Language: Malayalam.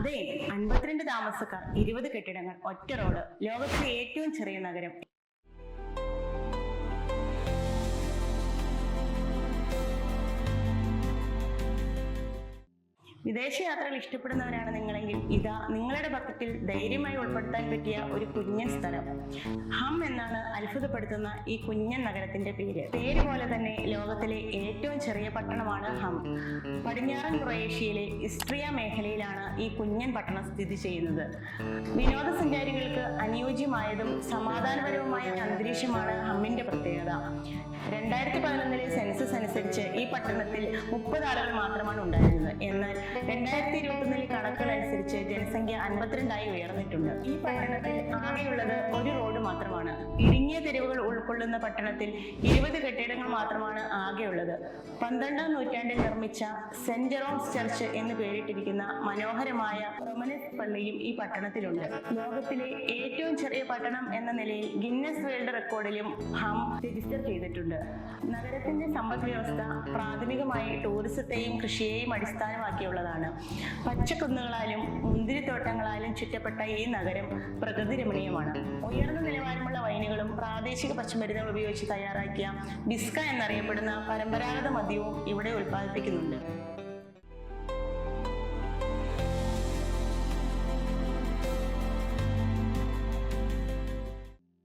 അതെ അൻപത്തിരണ്ട് താമസക്കാർ ഇരുപത് കെട്ടിടങ്ങൾ ഒറ്റ റോഡ് ലോകത്തിലെ ഏറ്റവും ചെറിയ നഗരം. വിദേശയാത്രകൾ ഇഷ്ടപ്പെടുന്നവരാണ് നിങ്ങളെങ്കിൽ ഇതാ നിങ്ങളുടെ ബക്കറ്റിൽ ധൈര്യമായി ഉൾപ്പെടുത്താൻ പറ്റിയ ഒരു കുഞ്ഞൻ സ്ഥലം. ഹം എന്നാണ് അത്ഭുതപ്പെടുത്തുന്ന ഈ കുഞ്ഞൻ നഗരത്തിന്റെ പേര്. പേര് പോലെ തന്നെ ലോകത്തിലെ ഏറ്റവും ചെറിയ പട്ടണമാണ് ഹം. പടിഞ്ഞാറൻ ക്രൊയേഷ്യയിലെ ഇസ്ട്രിയ മേഖലയിലാണ് ഈ കുഞ്ഞൻ പട്ടണം സ്ഥിതി ചെയ്യുന്നത്. വിനോദസഞ്ചാരികൾക്ക് അനുയോജ്യമായതും സമാധാനപരവുമായ അന്തരീക്ഷമാണ് ഹമ്മിന്റെ പ്രത്യേകത. രണ്ടായിരത്തി സെൻസസ് അനുസരിച്ച് ഈ പട്ടണത്തിൽ മുപ്പത് ആളുകൾ മാത്രമാണ് ഉണ്ടായിരുന്നത്. എന്നാൽ രണ്ടായിരത്തി ഇരുപത്തൊന്നിലെ കണക്കുകൾ അനുസരിച്ച് ജനസംഖ്യ അൻപത്തിരണ്ടായി ഉയർന്നിട്ടുണ്ട്. ഈ പട്ടണത്തിൽ ആകെയുള്ളത് ഒരു റോഡ് മാത്രമാണ്. ഇടുങ്ങിയ തെരുവുകൾ ഉൾക്കൊള്ളുന്ന പട്ടണത്തിൽ ഇരുപത് കെട്ടിടങ്ങൾ മാത്രമാണ് ആകെയുള്ളത്. പന്ത്രണ്ടാം നൂറ്റാണ്ടിൽ നിർമ്മിച്ച സെന്റ് ജെറോംസ് ചർച്ച് എന്ന് പേരിട്ടിരിക്കുന്ന മനോഹരമായ റൊമനസ് പള്ളിയും ഈ പട്ടണത്തിലുണ്ട്. ലോകത്തിലെ ഏറ്റവും ചെറിയ പട്ടണം എന്ന നിലയിൽ ഗിന്നസ് വേൾഡ് റെക്കോർഡിലും ഹം രജിസ്റ്റർ ചെയ്തിട്ടുണ്ട്. നഗരത്തിന്റെ സമ്പദ് വ്യവസ്ഥ പ്രാഥമികമായി ടൂറിസത്തെയും കൃഷിയെയും അടിസ്ഥാനമാക്കിയുള്ളതാണ്. പച്ചക്കുന്നുകളാലും മുന്തിരിത്തോട്ടങ്ങളാലും ചുറ്റപ്പെട്ട ഈ നഗരം പ്രകൃതി രമണീയമാണ് ഉയർന്ന നിലവാരമുള്ള പ്രാദേശിക പച്ചമരുന്നുകൾ ഉപയോഗിച്ച് തയ്യാറാക്കിയ ബിസ്ക എന്നറിയപ്പെടുന്ന പരമ്പരാഗത മദ്യവും ഇവിടെ ഉൽപ്പാദിപ്പിക്കുന്നുണ്ട്.